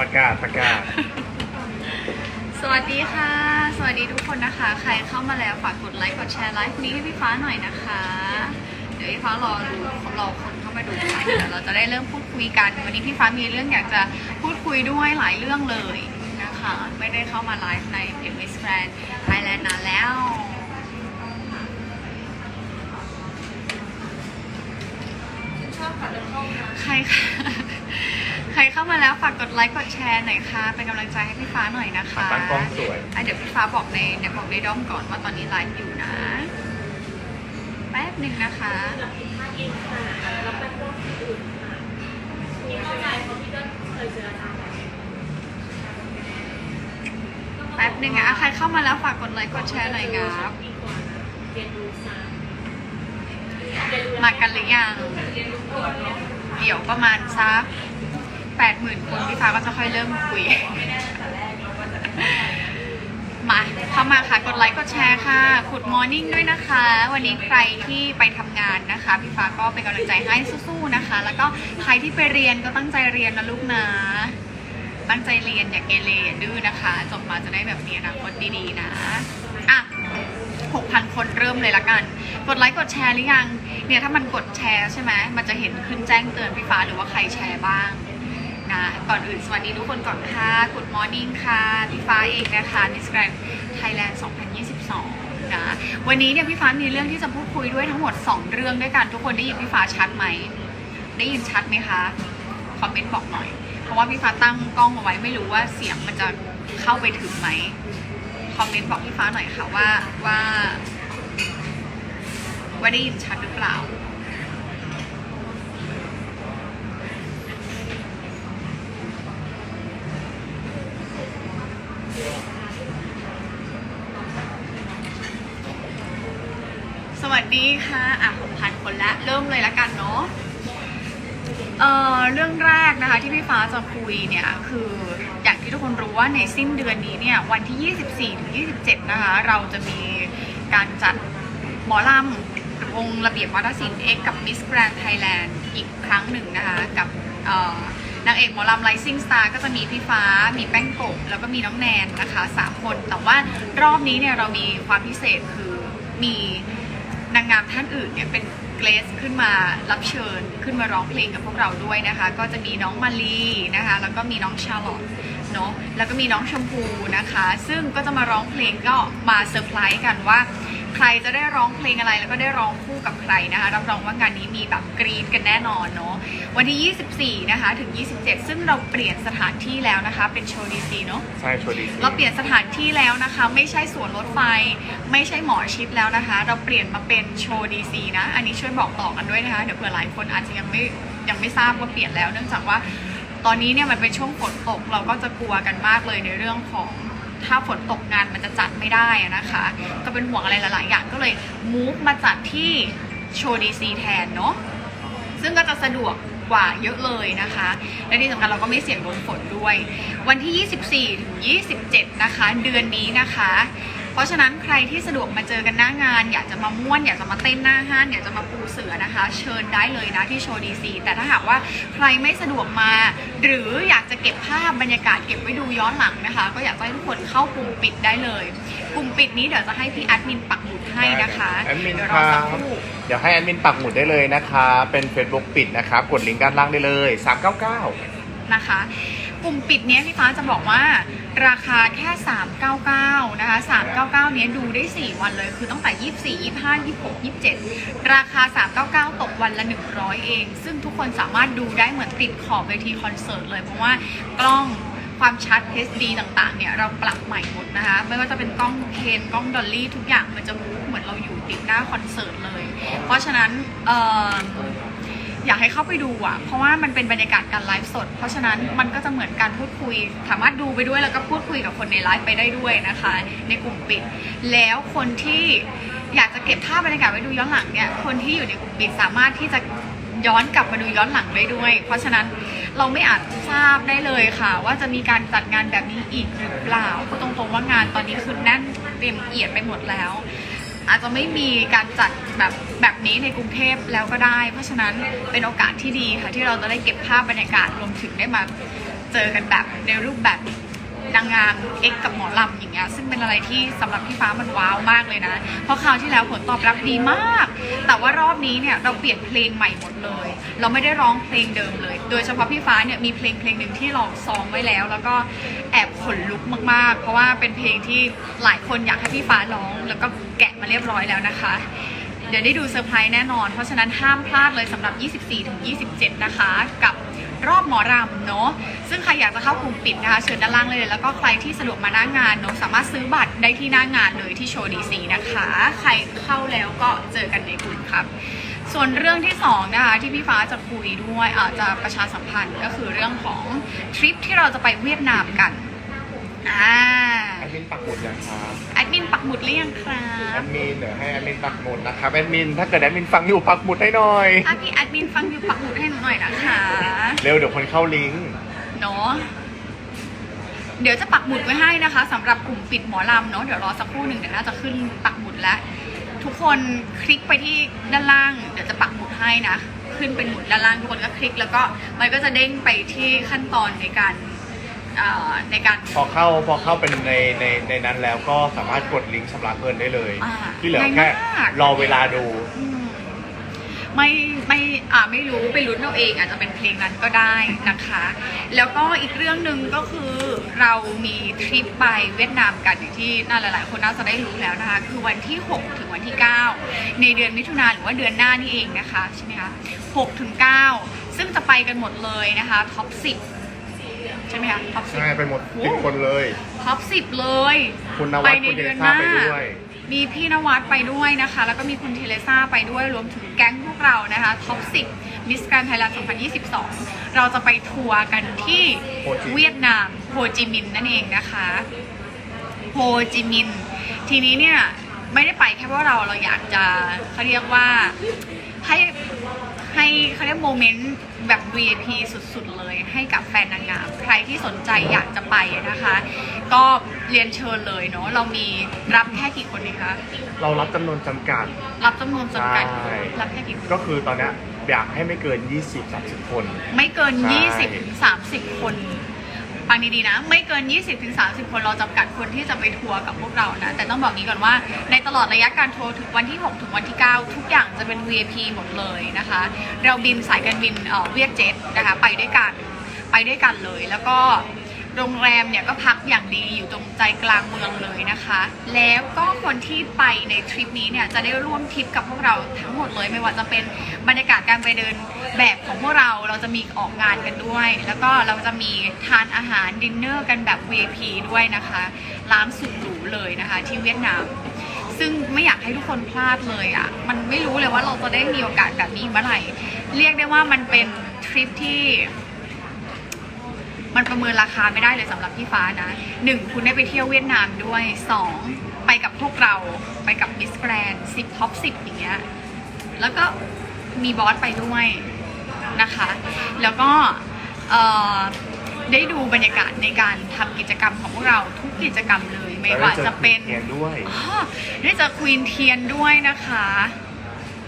ประกาศประกาศ สวัสดีค่ะ สวัสดีทุกคนนะคะ ใครเข้ามาแล้วฝากกดไลค์กดแชร์ไลฟ์นี้ให้พี่ฟ้าหน่อยนะคะ เดี๋ยวพี่ฟ้ารอดูรอคนเข้ามาดูค่ะเดี๋ยวเราจะได้เริ่มพูดคุยกัน วันนี้พี่ฟ้ามีเรื่องอยากจะพูดคุยด้วยหลายเรื่องเลยนะคะ ไม่ได้เข้ามาไลฟ์ในเพจ Miss Grand Thailand นานแล้วใครค่ะใค รเข้ามาแล้วฝากกดไลค์กดแชร์หน่อยค่ะ เป็นกำลังใจให้พี่ฟ้าหน่อยนะคะตั้งกล้องสวย อะเดี๋ยวพี่ฟ้าบอกในในบอกในด้อมก่อนว่าตอนนี้ไลฟ์อยู่นะ แป๊บหนึ่งนะคะแป๊บหนึ่งอะใครเข้ามาแล้วฝากกดไลค์กดแชร์หน่อยครับมากันหรือยัง เดี๋ยวประมาณสัก แปดหมื่นคนพี่ฟ้าก็จะค่อยเริ่มคุย มาเข้ามาค่ะ กดไลค์ กดแชร์ค่ะ ขุดมอร์นิ่งด้วยนะคะ วันนี้ใครที่ไปทำงานนะคะ พี่ฟ้าก็เป็นกำลังใจให้สู้ๆนะคะ แล้วก็ใครที่ไปเรียนก็ตั้งใจเรียนนะลูกนะ ตั้งใจเรียนอย่าเกเรอย่าดื้อนะคะ จบมาจะได้แบบมีอนาคตดีๆนะอะ6,000 คนเริ่มเลยละกัน กดไลค์กดแชร์หรือยัง เนี่ยถ้ามันกดแชร์ใช่ไหมมันจะเห็นขึ้นแจ้งเตือนพี่ฟ้าหรือว่าใครแชร์บ้าง นะก่อนอื่นสวัสดีทุกคนก่อนค่ะ Good Morning ค่ะพี่ฟ้าเองนะคะ Miss Grand Thailand 2022 นะ วันนี้เนี่ยพี่ฟ้ามีเรื่องที่จะพูดคุยด้วยทั้งหมด 2 เรื่องด้วยกัน ทุกคนได้ยินพี่ฟ้าชัดไหม ได้ยินชัดไหมคะ คอมเมนต์บอกหน่อย เพราะว่าพี่ฟ้าตั้งกล้องเอาไว้ไม่รู้ว่าเสียงมันจะเข้าไปถึงไหม คอมเมนต์บอกพี่ฟ้าหน่อยค่ะว่าว่า ว่าได้ยินชัดหรือเปล่า สวัสดีค่ะอะหกพันคนละเริ่มเลยละกันเนาะเอ่อเรื่องแรกนะคะที่พี่ฟ้าจะคุยเนี่ยคืออย่างที่ทุกคนรู้ว่าในสิ้นเดือนนี้เนี่ยวันที่ 24ถึง27 นะคะเราจะมีการจัดหมอลำวงระเบียบวัฒนศิลป์เอกกับ Miss Grand Thailand อีกครั้งหนึ่งนะคะกับนางเอกหมอลำ Rising Star ก็จะมีพี่ฟ้า มีแป้งกบแล้วก็มีน้องแนนนะคะสามคน แต่ว่ารอบนี้เนี่ยเรามีความพิเศษคือมี นางงามท่านอื่นเนี่ยเป็นเกรสขึ้นมารับเชิญขึ้นมาร้องเพลงกับพวกเราด้วยนะคะ ก็จะมีน้องมาลีนะคะ แล้วก็มีน้องชาร์ลอตเนาะแล้วก็มีน้องชมพูนะคะ ซึ่งก็จะมาร้องเพลงก็มาเซอร์ไพรส์กันว่า ใครจะได้ร้องเพลงอะไรแล้วก็ได้ร้องคู่กับใครนะคะรับรองว่างานนี้มีแบบกรี๊ดกันแน่นอนเนาะวันที่ 24 นะคะ ถึง 27 ซึ่งเราเปลี่ยนสถานที่แล้วนะคะ เป็นโชว์ดีซีเนาะใช่ชวดีเราเปลี่ยนสถานที่แล้วนะคะ ไม่ใช่สวนรถไฟ ไม่ใช่หมอชิดแล้วนะคะ เราเปลี่ยนมาเป็นโชว์ดีซีนะ อันนี้ช่วยบอกต่อกันด้วยนะคะเดี๋ยวเผื่อหลายคนอาจจะยังไม่ยังไม่ทราบว่าเปลี่ยนแล้ว เนื่องจากว่าตอนนี้เนี่ยมันเป็นช่วงฝนตกเราก็จะกลัวกันมากเลยในเรื่องของ ถ้าฝนตกงานมันจะจัดไม่ได้นะคะ ก็เป็นห่วงอะไรหลาย ๆ อย่างก็เลยมูฟมาจัดที่โชว์ดีซีแทนเนาะซึ่งก็จะสะดวกกว่าเยอะเลยนะคะ และที่สำคัญเราก็ไม่เสี่ยงโดนฝนด้วย วันที่ 24ถึง27 นะคะ เดือนนี้นะคะ ราะฉะนั้นใครที่สะดวกมาเจอกันหน้างาน อยากจะมาม่วน อยากจะมาเต้นหน้าห้านอยากจะมาปูเสือนะคะ เชิญได้เลยนะที่โชว์ดีซีแต่ถ้าหากว่าใครไม่สะดวกมา หรืออยากจะเก็บภาพบรรยากาศเก็บไว้ดูย้อนหลังนะคะ ก็อยากให้ทุกคนเข้ากลุ่มปิดได้เลยกลุ่มปิดนี้เดี๋ยวจะให้พี่แอดมินปักหมุดให้นะคะแอดมินเดี๋ยวครอรัสักบครู่เดี๋ยวให้แอดมินปักหมุดได้เลยนะคะ เป็น Facebook ปิดนะครับ กดลิงก์ด้านล่างได้เลย 399 นะคะกลุ่มปิดเนี้ยพี่ฟ้าจะบอกว่าราคาแค่ 399 นะคะ 399 เนี้ยดูได้ 4 วันเลย คือตั้งแต่ 24 25 26 27 ราคา 399 ตกวันละ 100 เอง ซึ่งทุกคนสามารถดูได้เหมือนติดขอบเวทีคอนเสิร์ตเลย เพราะว่ากล้องความชัด HD ต่างๆ เนี่ย เราปรับใหม่หมดนะคะ ไม่ว่าจะเป็นกล้องเคนกล้องดอลลี่ทุกอย่างมันจะมูเหมือนเราอยู่ติดหน้าคอนเสิร์ตเลย เพราะฉะนั้นเอ่อ อยากให้เข้าไปดูอะ เพราะว่ามันเป็นบรรยากาศการไลฟ์สด เพราะฉะนั้นมันก็จะเหมือนการพูดคุย สามารถดูไปด้วยแล้วก็พูดคุยกับคนในไลฟ์ไปได้ด้วยนะคะ ในกลุ่มปิด แล้วคนที่อยากจะเก็บภาพบรรยากาศไว้ดูย้อนหลังเนี่ยคนที่อยู่ในกลุ่มปิดสามารถที่จะย้อนกลับมาดูย้อนหลังได้ด้วย เพราะฉะนั้นเราไม่อาจทราบได้เลยค่ะ ว่าจะมีการจัดงานแบบนี้อีกหรือเปล่าพูดตรงๆว่างานตอนนี้คือแน่นเต็มเอียดไปหมดแล้ว อาจจะไม่มีการจัดแบบแบบนี้ในกรุงเทพแล้วก็ได้ เพราะฉะนั้นเป็นโอกาสที่ดีค่ะที่เราจะได้เก็บภาพบรรยากาศรวมถึงได้มาเจอกันแบบในรูปแบบนางงามเอ็กกับหมอลำอย่างเงี้ยซึ่งเป็นอะไรที่สำหรับพี่ฟ้ามันว้าวมากเลยนะ เพราะคราวที่แล้วผลตอบรับดีมาก แต่ว่ารอบนี้เนี่ยเราเปลี่ยนเพลงใหม่หมดเลย เราไม่ได้ร้องเพลงเดิมเลย โดยเฉพาะพี่ฟ้าเนี่ยมีเพลงเพลงหนึ่งที่ลองซ้อมไว้แล้ว แล้วก็แอบขนลุกมากๆ เพราะว่าเป็นเพลงที่หลายคนอยากให้พี่ฟ้าร้องแล้วก็แกะ มาเรียบร้อยแล้วนะคะ เดี๋ยวได้ดูเซอร์ไพรส์แน่นอน เพราะฉะนั้นห้ามพลาดเลยสำหรับ 24-27 นะคะ กับรอบหมอรำเนาะซึ่งใครอยากจะเข้ากลุ่มปิดนะคะเชิญด้านล่างเลย แล้วก็ใครที่สะดวกมาหน้างานเนาะสามารถซื้อบัตรได้ที่หน้างานเลยที่โชว์ดีซีนะคะ ใครเข้าแล้วก็เจอกันในกลุ่มครับ ส่วนเรื่องที่สองนะคะที่พี่ฟ้าจะคุยด้วยอาจจะประชาสัมพันธ์ก็คือเรื่องของทริปที่เราจะไปเวียดนามกันอ่า ดมินปักหมุดยังครับแอดมินปักหมุดหรือยังครัแอบ ดมินเดี๋ยวให้แอดมินปักหมุดนะครับแอดมินถ้าเกิดแอดมินฟังอยู่ปักหมุดให้หน่อย ถ้าพี่แอดมินฟังอยู่ปักหมุดให้หนูหน่อยนะคะเร็วเดี๋ยวคนเข้าลิงก์เนาะเดี๋ยวจะปักหมุดไว้ให้นะคะสำหรับกลุ่มปิดหมอลำเนาะเดี๋ยวรอสักครู่หนึ่งเดี๋ยวน่าจะขึ้นปักหมุดแล้วทุกคนคลิกไปที่ด้านล่าง เดี๋ยวจะปักหมุดให้นะ ขึ้นเป็นหมุดด้านล่างทุกคนก็คลิกแล้วก็มันก็จะเด้งไปที่ขั้นตอนในการ เอ่อในการ พอเข้าพอเข้าเป็นในในในนั้นแล้วก็สามารถกดลิงก์ชำระเงินได้เลย อ่าที่เหลือง่ายแค่มาก รอเวลาดู อืมไม่ไม่อ่าไม่รู้ไปลุ้นเอาเองอาจจะเป็นเพลงนั้นก็ได้นะคะ แล้วก็อีกเรื่องหนึ่งก็คือเรามีทริปไปเวียดนามกันอย่างที่น่าหลาย ๆ คนน่าจะได้รู้แล้วนะคะ คือวันที่ 6 ถึงวันที่ 9 ในเดือนมิถุนาหรือว่าเดือนหน้านี่เองนะคะใช่ไหมคะ6ถึง9ซึ่งจะไปกันหมดเลยนะคะท็อป 10 ใช่ไหมคะท็อปใช่10ไปหมดโอ้ สิบคนเลย ท็อป10เลย คุณนวัไปดในคุณเดเดือนซ่าหน้าไปด้วย มีพี่นวัดไปด้วยนะคะ แล้วก็มีคุณเทเลซ่าไปด้วยรวมถึงแก๊งพวกเรานะคะท็อป 10มิสแกรนไทยแลนด์2022 เราจะไปทัวร์กันที่โฮจิเวียดนามโฮจิมินห์นั่นเองนะคะโฮจิมินห์ทีนี้เนี่ยไม่ได้ไปแค่เพราะเราเราอยากจะเขาเรียกว่าให้ให้เขาเรียกโมเมนต์ แบบ VIP สุดๆเลยให้กับแฟนนางงาม ใครที่สนใจอยากจะไปนะคะ ก็เรียนเชิญเลยเนาะเรามีรับแค่กี่คนดีคะเรารับจำนวนจำกัด รับจำนวนจำกัดใช่ รับแค่กี่คน ก็คือตอนเนี้ยอยากให้ไม่เกิน 20-30 คน ไม่เกิน ใช่ 20ถึง30 คน ฟังดีๆนะ ไม่เกิน 20ถึง30 คนเราจำกัดคนที่จะไปทัวร์กับพวกเรานะ แต่ต้องบอกนี้ก่อนว่าในตลอดระยะการทัวร์ถึงวันที่ 6 ถึงวันที่ 9 ทุกอย่างจะเป็น VIP หมดเลยนะคะ เราบินสายการบินเออเวียดเจ็ตนะคะไปด้วยกันไปด้วยกันเลยแล้วก็ โรงแรมเนี่ยก็พักอย่างดีอยู่ตรงใจกลางเมืองเลยนะคะ แล้วก็คนที่ไปในทริปนี้เนี่ยจะได้ร่วมทริปกับพวกเราทั้งหมดเลย ไม่ว่าจะเป็นบรรยากาศการไปเดินแบบของพวกเราเราจะมีออกงานกันด้วย แล้วก็เราจะมีทานอาหารดินเนอร์กันแบบ VIP ด้วยนะคะร้านสุดหรูเลยนะคะ ที่เวียดนาม ซึ่งไม่อยากให้ทุกคนพลาดเลยอะ่ะมันไม่รู้เลยว่าเราจะได้มีโอกาสแบบนี้เมื่อไหร่เรียกได้ว่ามันเป็นทริปที่ มันประเมินราคาไม่ได้เลยสำหรับพี่ฟ้านะหนึ่งคุณได้ไปเที่ยวเวียดนามด้วยสองไปกับพวกเราไปกับมิสแกรนสิบท็อปสิบอย่างเงี้ยแล้วก็มีบอสไปด้วยนะคะ แล้วก็เอ่อได้ดูบรรยากาศในการทำกิจกรรมของพวกเราทุกกิจกรรมเลย ไม่ว่าจะเป็นเรียนด้วยอ๋อได้เจอควีนเทียนด้วยนะคะ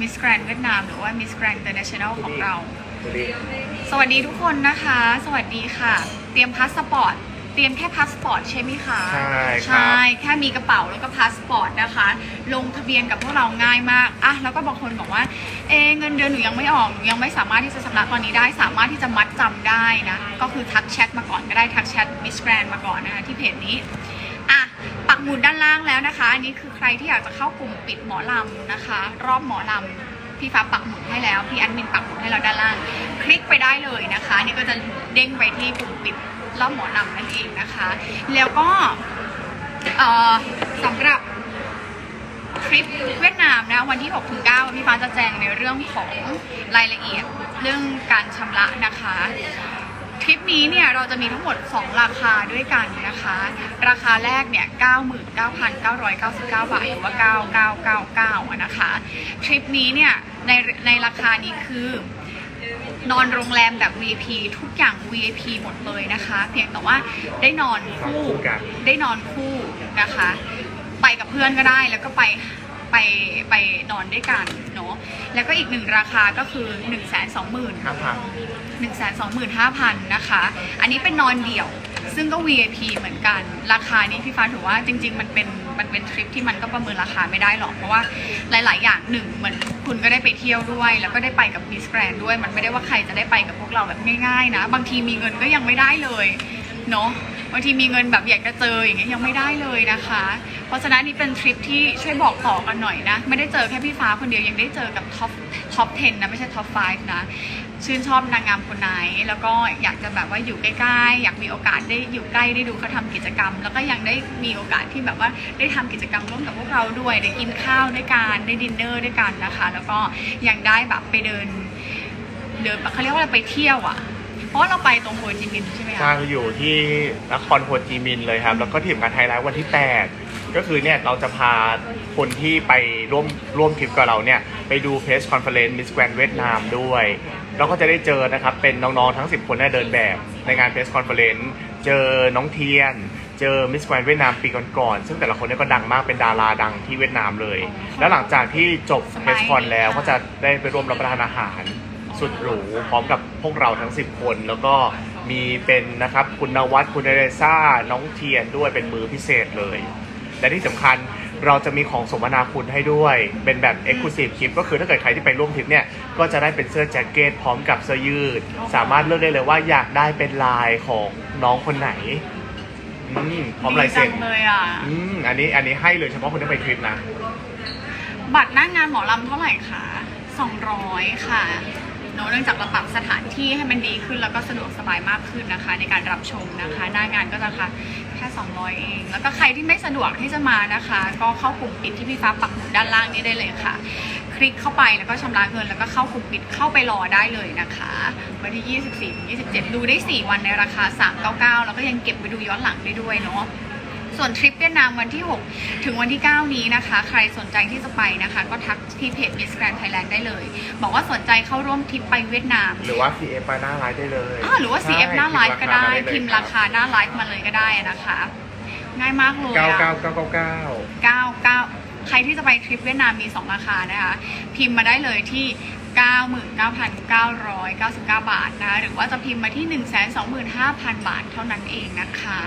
มิสแกรนเวียดนามหรือว่ามิสแกรนอินเตอร์เนชั่นแนลของเรา สวัสดีทุกคนนะคะ สวัสดีค่ะ เตรียมพาสปอร์ต เตรียมแค่พาสปอร์ตใช่ไหมคะ ใช่ครับใช่ แค่มีกระเป๋าแล้วก็พาสปอร์ตนะคะ ลงทะเบียนกับพวกเราง่ายมาก อะ แล้วก็บางคนบอกว่า เอะเงินเดือนหนูยังไม่ออก หนูยังไม่สามารถที่จะชำระตอนนี้ได้ สามารถที่จะมัดจำได้นะ ก็คือทักแชทมาก่อนก็ได้ ทักแชทมิสแกรนมาก่อนนะคะที่เพจนี้ อะ ปักหมุดด้านล่างแล้วนะคะ อันนี้คือใครที่อยากจะเข้ากลุ่มปิดหมอลำนะคะ รอบหมอลำ พี่ฟ้าปักหมุดให้แล้ว พี่แอดมินปักหมุดให้เราด้านล่าง คลิกไปได้เลยนะคะ นี่ก็จะเด้งไปที่ปุ่มปิดรอบหมอลำนั่นเองนะคะ แล้วก็สำหรับทริปเวียดนามนะวันที่6ถึง9พี่ฟ้าจะแจ้งในเรื่องของรายละเอียดเรื่องการชำระนะคะ ทริปนี้เนี่ยเราจะมีทั้งหมด 2 ราคาด้วยกันนะคะ ราคาแรกเนี่ย 99,999 บาทหรือว่า 9999อะนะคะทริปนี้เนี่ยในในราคานี้คือนอนโรงแรมแบบ VIP ทุกอย่าง VIP หมดเลยนะคะ เพียงแต่ว่าได้นอนคู่นอนคู่กันได้นอนคู่นะคะ ไปกับเพื่อนก็ได้แล้วก็ไป ไปไปนอนด้วยกันเนาะแล้วก็อีกหนึ่งราคาก็คือ 1 2 0 0 0 0ห้าพัน125,000 นะคะ อันนี้เป็นนอนเดี่ยว ซึ่งก็ VIP เหมือนกัน ราคานี้พี่ฟ้าถือว่าจริง ๆ มันเป็นมันเป็นทริปที่มันก็ประเมินราคาไม่ได้หรอก เพราะว่าหลาย ๆ อย่างหนึ่งเหมือนคุณก็ได้ไปเที่ยวด้วย แล้วก็ได้ไปกับมิสแกรนด้วย มันไม่ได้ว่าใครจะได้ไปกับพวกเราแบบง่าย ๆ นะ บางทีมีเงินก็ยังไม่ได้เลย เนาะบางทีมีเงินแบบอยากจะเจออย่างเงี้ยยังไม่ได้เลยนะคะ เพราะฉะนั้นนี่เป็นทริปที่ช่วยบอกต่อกันหน่อยนะ ไม่ได้เจอแค่พี่ฟ้าคนเดียวยังได้เจอกับท็อปท็อป 10 นะ ไม่ใช่ท็อป 5 นะ ชื่นชอบนางงามคนไหน แล้วก็อยากจะแบบว่าอยู่ใกล้ๆ อยากมีโอกาสได้อยู่ใกล้ได้ดูเขาทำกิจกรรม แล้วก็ยังได้มีโอกาสที่แบบว่าได้ทำกิจกรรมร่วมกับพวกเราด้วยได้กินข้าวด้วยกันได้ดินเนอร์ด้วยกันนะคะ แล้วก็ยังได้แบบไปเดินเดินเขาเรียกว่าอะไรไปเที่ยวอะ เพราะเราไปตรงโฮจิมินห์ใช่ไหมใช่คะอยู่ที่นครโฮจิมินห์เลยครับ แล้วก็ที่สำคัญไฮไลท์วันที่ 8 ก็คือเนี่ยเราจะพาคนที่ไปร่วมร่วมทริปกับเราเนี่ย ไปดูเพสคอนเฟอเรนซ์มิสแกรนเวียดนามด้วย แล้วก็จะได้เจอนะครับ เป็นน้องๆทั้ง 10 คนได้เดินแบบในงานเพสคอนเฟอเรนซ์เจอน้องเทียน เจอมิสแกรนเวียดนามปีก่อนๆซึ่งแต่ละคนเนี่ยก็ดังมากเป็นดาราดังที่เวียดนามเลย แล้วหลังจากที่จบเพสคอนแล้วก็จะได้ไปร่วมรับประทานอาหาร สุดหรูพร้อมกับพวกเราทั้ง 10 คน แล้วก็มีเป็นนะครับคุณนวัดคุณเดเรซ่าน้องเทียนด้วยเป็นมือพิเศษเลย และที่สำคัญเราจะมีของสมนาคุณให้ด้วย เป็นแบบ Exclusive คลิปก็คือถ้าเกิดใครที่ไปร่วมทริปเนี่ย ก็จะได้เป็นเสื้อแจ็คเก็ตพร้อมกับเสื้อยืด สามารถเลือกได้เลยว่าอยากได้เป็นลายของน้องคนไหนอืมพร้อมลายเซ็นดีจังเลยอะ อืมอันนี้อันนี้ให้เลยเฉพาะคนที่ไปทริปนะ บัตรหน้างานหมอลำเท่าไหร่คะ200 ค่ะเนอะเนื่องจากเราปรับสถานที่ให้มันดีขึ้น แล้วก็สะดวกสบายมากขึ้นนะคะ ในการรับชมนะคะ หน้างานก็ราคาแค่ 200 เอง แล้วก็ใครที่ไม่สะดวกที่จะมานะคะ ก็เข้ากลุ่มปิดที่พี่ฟ้าปักหมุดด้านล่างนี้ได้เลยค่ะ คลิกเข้าไปแล้วก็ชำระเงิน แล้วก็เข้ากลุ่มปิดเข้าไปรอได้เลยนะคะวันที่ 24-27 ดูได้ 4 วันในราคา 399 แล้วก็ยังเก็บไปดูย้อนหลังได้ด้วยเนาะส่วนทริปเวียดนามวันที่ 6 ถึงวันที่ 9 นี้นะคะ ใครสนใจที่จะไปนะคะ ก็ทักที่เพจ Miss Grand Thailand ได้ บอกว่าสนใจเข้าร่วมทริปไปเวียดนาม หรือว่า CF มาหน้าไลฟ์ได้เลยอ่าหรือว่า CF หน้าไลฟ์ก็ได้ใช่พิมพ์ราคาหน้าไลฟ์มาเลยก็ได้นะคะ ง่ายมากเลยเก้าอะเก้าเก้าเก้าเก้า99ใครที่จะไปทริปเวียดนามมี 2 ราคานะคะ พิมพ์มาได้เลยที่ 99,999 บาทนะคะหรือว่าจะพิมพ์มาที่ 125,000 บาทเท่านั้นเองนะคะ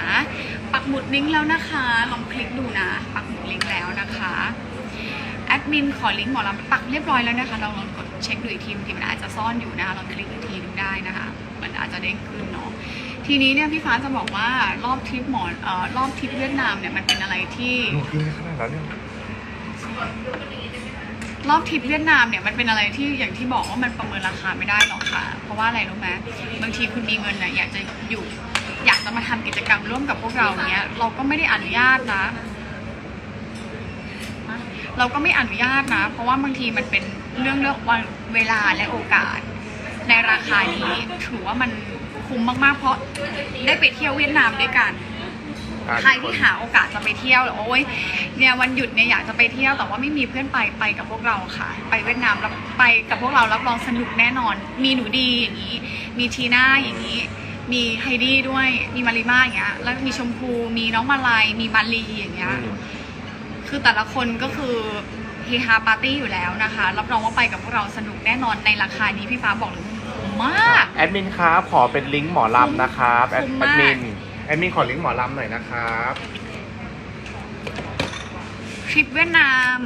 ปักหมุดลิงก์แล้วนะคะ ลองคลิกดูนะ ปักหมุดลิงก์แล้วนะคะ แอดมินขอลิงก์หมอลำปักเรียบร้อยแล้วนะคะลองลองกด เช็คดูอีกทีบางทีมันอาจจะซ่อนอยู่นะคะลองคลิกอีกทีนึงได้นะคะ มันอาจจะเด้งขึ้นเนาะทีนี้เนี่ยพี่ฟ้าจะบอกว่ารอบทริปหมอนเอ่อรอบทริปเวียดนามเนี่ยมันเป็นอะไรที่หนูกินขนาดนั้นเนี่ยรอบทริปเวียดนามเนี่ยมันเป็นอะไรที่อย่างที่บอกว่ามันประเมินราคาไม่ได้หรอกค่ะ เพราะว่าอะไรรู้ไหมบางทีคุณมีเงินน่ะอยากจะอยู่อยากจะมาทำกิจกรรมร่วมกับพวกเราเนี้ยเราก็ไม่ได้อนุญาตนะ เราก็ไม่อนุญาตนะ เพราะว่าบางทีมันเป็น เรื่องเรื่องวันเวลาและโอกาส ในราคานี้ถือว่ามันคุ้มมากๆ เพราะได้ไปเที่ยวเวียดนามด้วยกันอะใครที่หาโอกาสจะไปเที่ยวโอ้ยเนี่ยวันหยุดเนี่ยอยากจะไปเที่ยวแต่ว่าไม่มีเพื่อนไปไปกับพวกเราค่ะ ไปเวียดนามแล้วไปกับพวกเรารับรองสนุกแน่นอน มีหนูดีอย่างนี้ มีทีน่าอย่างนี้ มีไฮดี้ด้วยมีมาริมาอย่างเงี้ยแล้วมีชมพูมีน้องมาลายมีมาลีอย่างเงี้ยอืมคือแต่ละคนก็คือ เฮฮาปาร์ตี้อยู่แล้วนะคะ รับรองว่าไปกับพวกเราสนุกแน่นอนในราคานี้พี่ฟ้าบอกเลยว่าคุ้มมาก แอดมินครับขอเป็นลิงก์หมอลำนะครับแอดคุ้มแอมากดมินแอดมินขอลิงก์หมอลำหน่อยนะครับ ทริปเวียดนาม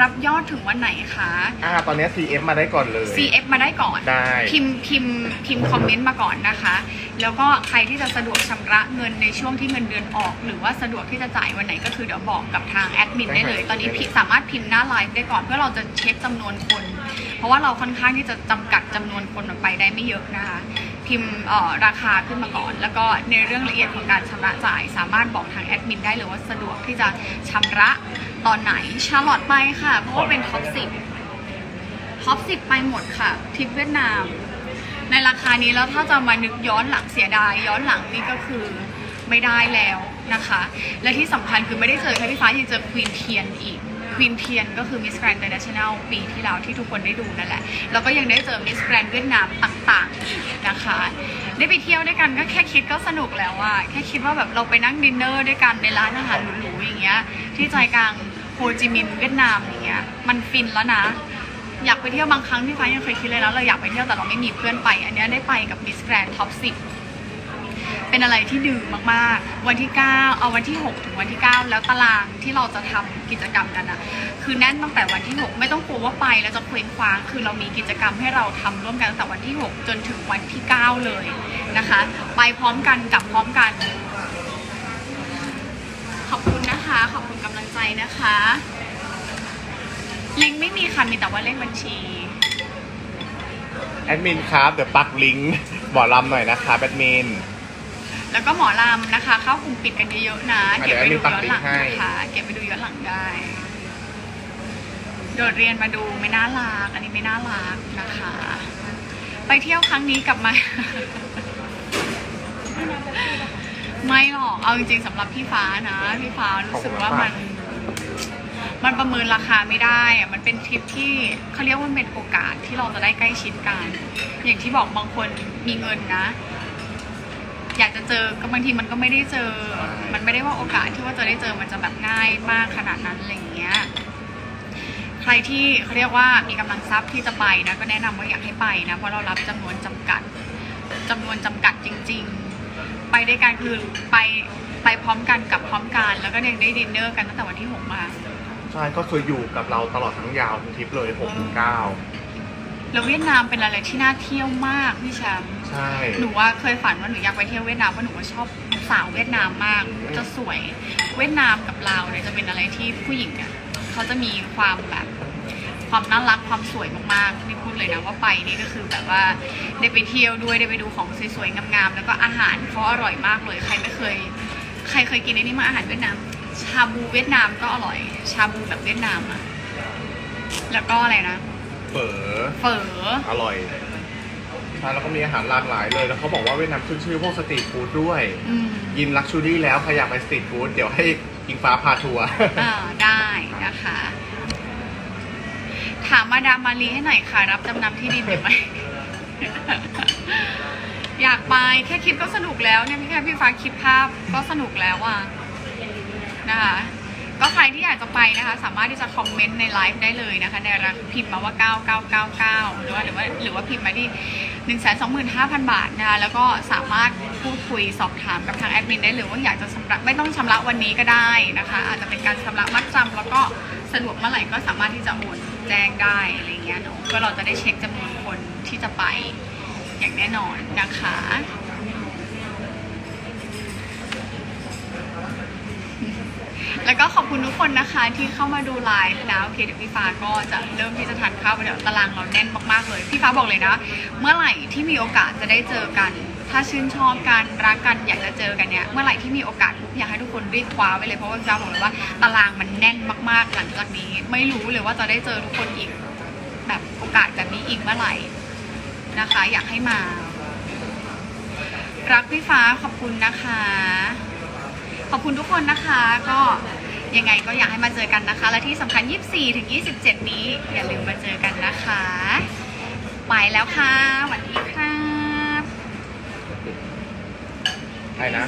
รับยอดถึงวันไหนคะ อ่าตอนนี้ CF มาได้ก่อนเลย CF มาได้ก่อน ได้ พิมพ์พิมพ์พิมพ์คอมเมนต์มาก่อนนะคะ แล้วก็ใครที่จะสะดวกชำระเงินในช่วงที่เงินเดือนออก หรือว่าสะดวกที่จะจ่ายวันไหนก็คือเดี๋ยวบอกกับทางแอดมินได้เลย ตอนนี้พิมพ์สามารถพิมพ์หน้าไลฟ์ได้ก่อนเพื่อเราจะเช็คจำนวนคน เพราะว่าเราค่อนข้างที่จะจำกัดจำนวนคนออกไปได้ไม่เยอะนะคะ พิมพ์เอ่อราคาขึ้นมาก่อน แล้วก็ในเรื่องละเอียดของการชำระจ่าย สามารถบอกทางแอดมินได้เลยว่าสะดวกที่จะชำระ ตอนไหนชาร์ลอตไปค่ะ เพราะว่าเป็นท็อปสิบท็อปสิบไปหมดค่ะทริปเวียดนาม ในราคานี้แล้วถ้าจะมานึกย้อนหลังเสียดาย ย้อนหลังนี่ก็คือไม่ได้แล้วนะคะ และที่สำคัญคือไม่ได้เจอแค่พี่ฟ้ายังเจอควีนเทียนอีกควีนเทียนก็คือ Miss Grand International ปีที่แล้วที่ทุกคนได้ดูนั่นแหละ แล้วก็ยังได้เจอ Miss Grand เวียดนามต่างๆอีกนะคะ ได้ไปเที่ยวด้วยกันก็แค่คิดก็สนุกแล้วอะแค่คิดว่าแบบเราไปนั่งดินเนอร์ด้วยกันในร้านอาหารหรูๆอย่างเงี้ยที่ใจกลาง โฮจิมินห์เวียดนามอย่างเงี้ยมันฟินแล้วนะ อยากไปเที่ยวบางครั้งพี่ฟ้ายังเคยคิดเลยนะเราอยากไปเที่ยวแต่เราไม่มีเพื่อนไป อันเนี้ยได้ไปกับมิสแกรนท็อปสิเป็นอะไรที่ดื้อมากๆ วันที่ 9 เอาวันที่ 6 ถึงวันที่ 9 แล้วตารางที่เราจะทำกิจกรรมกันอะคือแน่นตั้งแต่วันที่ 6 ไม่ต้องกลัวว่าไปแล้วจะเคว้งคว้าง คือเรามีกิจกรรมให้เราทำร่วมกันตั้งแต่วันที่ 6 จนถึงวันที่ 9 เลยนะคะ ไปพร้อมกันกลับพร้อมกัน ขอบคุณนะคะขอบ ใจนะคะ ลิงก์ไม่มีค่ะ มีแต่ว่าเลขบัญชี แอดมินครับ เดี๋ยวปักลิงก์หมอลำหน่อยนะครับแอดมิน แล้วก็หมอลำนะคะ เข้ากลุ่มปิดกันเยอะๆนะอะเก็บไปดูย้อนหลังเดี๋ยวแอดมินปักลิงก์ให้นะคะเก็บไปดูย้อนหลังได้ โดดเรียนมาดูไม่น่ารัก อันนี้ไม่น่ารักนะคะ ไปเที่ยวครั้งนี้กลับมา ไม่หรอก เอาจริงๆสำหรับพี่ฟ้านะ พี่ฟ้ารู้สึกว่ามัน มันประเมินราคาไม่ได้อะมันเป็นทริปที่เขาเรียกว่าเป็นโอกาสที่เราจะได้ใกล้ชิดกัน อย่างที่บอกบางคนมีเงินนะ อยากจะเจอก็บางทีมันก็ไม่ได้เจอ มันไม่ได้ว่าโอกาสที่ว่าจะได้เจอมันจะแบบง่ายมากขนาดนั้นอะไรอย่างเงี้ยใครที่เขาเรียกว่ามีกำลังทรัพย์ที่จะไปนะก็แนะนำว่าอยากให้ไปนะเพราะเรารับจำนวนจำกัดจำนวนจำกัดจริง ๆ ไปด้วยกันคือไปไปพร้อมกันกลับพร้อมกัน แล้วก็ยังได้ดินเนอร์กันตั้งแต่วันที่หกมา ใช่ก็คืออยู่กับเราตลอดทั้งยาวทั้งทริปเลย6ถึง9แล้วเวียดนามเป็นอะไรที่น่าเที่ยวมากพี่แชมป์ใช่ หนูว่าเคยฝันว่าหนูอยากไปเที่ยวเวียดนามเพราะหนูว่าชอบสาวเวียดนามมากจะสวยเวียดนามกับลาวเนี่ยจะเป็นอะไรที่ผู้หญิงเนี่ยเขาจะมีความแบบความน่ารักความสวยมากๆนี่พูดเลยนะว่าไปนี่ก็คือแบบว่าได้ไปเที่ยวด้วยได้ไปดูของสวยๆงามๆแล้วก็อาหารเขาอร่อยมากเลย ใครไม่เคย ใครเคยกินไอ้นี่มาอาหารเวียดนาม ชาบูเวียดนามก็อร่อย ชาบูแบบเวียดนามอะแล้วก็อะไรนะเฝอเฝออร่อยใช่แล้วก็มีอาหารหลากหลายเลย แล้วเขาบอกว่าเวียดนามขึ้นชื่อพวกสตรีทฟู้ดด้วย อืมยินลักชูรี่แล้วใครอยากไปสตรีทฟู้ดเดี๋ยวให้อิงฟ้าพาทัวร์ อ่าได้นะคะ ถามมาดามมารีให้หน่อยค่ะ รับจำนำที่ดินได้ไหม อยากไปแค่คิดก็สนุกแล้วเนี่ยพี่แค่พี่ฟ้าคิดภาพก็สนุกแล้วอะ นะคะ ก็ใครที่อยากจะไปนะคะ สามารถที่จะคอมเมนต์ในไลฟ์ได้เลยนะคะ ในราคาพิมพ์มาว่า 9999 หรือว่าหรือว่าหรือว่าพิมพ์มาที่ 125,000 บาทนะคะ แล้วก็สามารถพูดคุยสอบถามกับทางแอดมินได้เลยว่าอยากจะชำระไม่ต้องชำระวันนี้ก็ได้นะคะ อาจจะเป็นการชำระมัดจำแล้วก็สะดวกเมื่อไหร่ก็สามารถที่จะโอนแจ้งได้อะไรเงี้ยเนาะก็เราจะได้เช็คจำนวนคนที่จะไปอย่างแน่นอนนะคะ แล้วก็ขอบคุณทุกคนนะคะที่เข้ามาดูไลฟ์นะโอเคเดี๋ยวพี่ฟ้าก็จะเริ่มที่จะทานข้าวเดี๋ยวตารางเราแน่นมากๆเลย พี่ฟ้าบอกเลยนะ เมื่อไหร่ที่มีโอกาสจะได้เจอกัน ถ้าชื่นชอบกันรักกันอยากจะเจอกันเนี่ยเมื่อไหร่ที่มีโอกาสอยากให้ทุกคนรีบคว้าไว้เลยเพราะว่าพี่ฟ้าบอกเลยว่าตารางมันแน่นมากๆ หลังจากนี้ ไม่รู้เลยว่าจะได้เจอทุกคนอีก แบบโอกาสแบบนี้อีกเมื่อไหร่นะคะ อยากให้มารักพี่ฟ้าขอบคุณนะคะ ขอบคุณทุกคนนะคะ ก็ยังไงก็อยากให้มาเจอกันนะคะ และที่สำคัญ 24 ถึง 27 นี้ อย่าลืมมาเจอกันนะคะ ไปแล้วค่ะสวัสดีครับ ใช่นะ